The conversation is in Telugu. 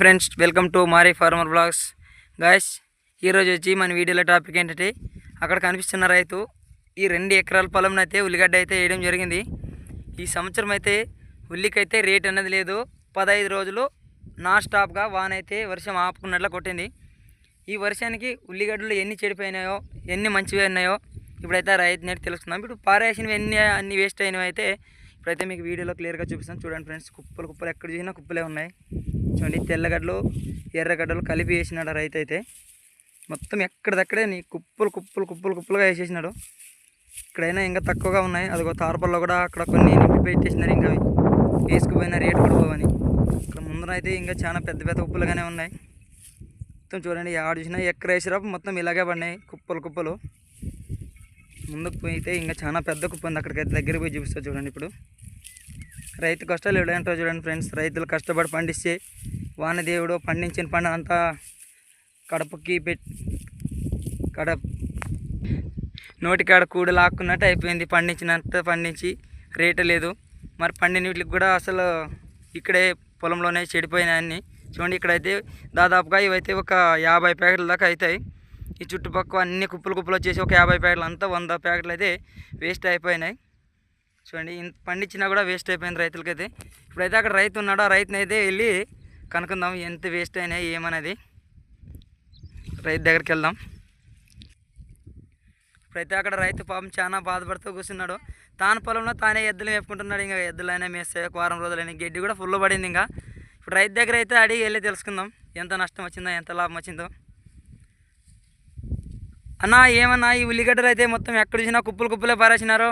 Friends welcome to Mari farmer blogs. Guys ఈరోజు వచ్చి మన వీడియోలో టాపిక్ ఏంటంటే అక్కడ కనిపిస్తున్న రైతు ఈ రెండు ఎకరాల పొలంలో అయితే ఉల్లిగడ్డ అయితే వేయడం జరిగింది. ఈ సంవత్సరం అయితే ఉల్లికైతే రేట్ అనేది లేదు. పదహైదు రోజులు నాన్ స్టాప్గా వాన అయితే వర్షం ఆపుకున్నట్లు కొట్టింది. ఈ వర్షానికి ఉల్లిగడ్డలు ఎన్ని చెడిపోయినాయో ఎన్ని మంచివి ఉన్నాయో ఇప్పుడైతే ఆ రైతు నేటి తెలుస్తున్నాం ఇప్పుడు పారేసినవి ఎన్ని అన్ని వేస్ట్ అయినవి అయితే ఇప్పుడైతే మీకు వీడియోలో క్లియర్గా చూపిస్తాను. చూడండి ఫ్రెండ్స్ కుప్పలు కుప్పలు ఎక్కడ చూసినా కుప్పలే ఉన్నాయి. చూడండి తెల్లగడ్డలు ఎర్రగడ్డలు కలిపి వేసినాడు రైతు అయితే. మొత్తం ఎక్కడిదక్కడే నీ కుప్పలు కుప్పలు కుప్పలు కుప్పలుగా వేసేసినాడు. ఇక్కడైనా ఇంకా తక్కువగా ఉన్నాయి. అదిగో తారపల్లో కూడా అక్కడ కొన్ని నింపి పెట్టేసినారు ఇంకా అవి. వేసుకుపోయిన రేటు పడిపోవని ఇక్కడ ముందర అయితే ఇంకా చాలా పెద్ద పెద్ద కుప్పలుగానే ఉన్నాయి. మొత్తం చూడండి ఆడు చూసినా ఎక్కడ వేసిరాపు మొత్తం ఇలాగే పడినాయి కుప్పలు కుప్పలు. ముందుకు పోయితే ఇంకా చాలా పెద్ద కుప్ప ఉంది. అక్కడికైతే దగ్గర పోయి చూపిస్తా చూడండి ఇప్పుడు. రైతు కష్టాలు ఎవడంటో చూడండి ఫ్రెండ్స్. రైతులు కష్టపడి పండిస్తే వానదేవుడు పండించిన పంట అంతా కడపకి పెట్టి కడ నోటికాడ కూడ లాక్కున్నట్టు అయిపోయింది. పండించినంత పండించి రేటు లేదు. మరి పండిన వీటికి కూడా అసలు ఇక్కడే పొలంలోనే చెడిపోయినాయి చూడండి ఇక్కడైతే దాదాపుగా ఇవైతే ఒక యాభై ప్యాకెట్ల దాకా అవుతాయి ఈ చుట్టుపక్కల అన్ని కుప్పలు కుప్పలు వచ్చేసి ఒక యాభై ప్యాకెట్లు అంతా వంద ప్యాకెట్లు అయితే వేస్ట్ అయిపోయినాయి. చూడండి ఇంత పండించినా కూడా వేస్ట్ అయిపోయింది రైతులకైతే. ఇప్పుడైతే అక్కడ రైతు ఉన్నాడు ఆ రైతుని అయితే వెళ్ళి కనుక్కుందాం ఎంత వేస్ట్ అయినాయి ఏమనేది రైతు దగ్గరికి వెళ్దాం. ఇప్పుడైతే అక్కడ రైతు పాపం చాలా బాధపడుతూ కూర్చున్నాడు. తాను పొలంలో తానే ఎద్దులు మేపుకుంటున్నాడు ఇంకా ఎద్దులైనా మేస్తాయి ఒక వారం రోజులైనా. గడ్డి కూడా ఫుల్ పడింది ఇంకా. ఇప్పుడు రైతు దగ్గర అయితే అడిగి వెళ్ళి తెలుసుకుందాం ఎంత నష్టం వచ్చిందో ఎంత లాభం వచ్చిందో. అన్నా ఏమన్నా ఈ ఉల్లిగడ్డలు అయితే మొత్తం ఎక్కడ చూసినా కుప్పలు కుప్పలే పారేసినారు.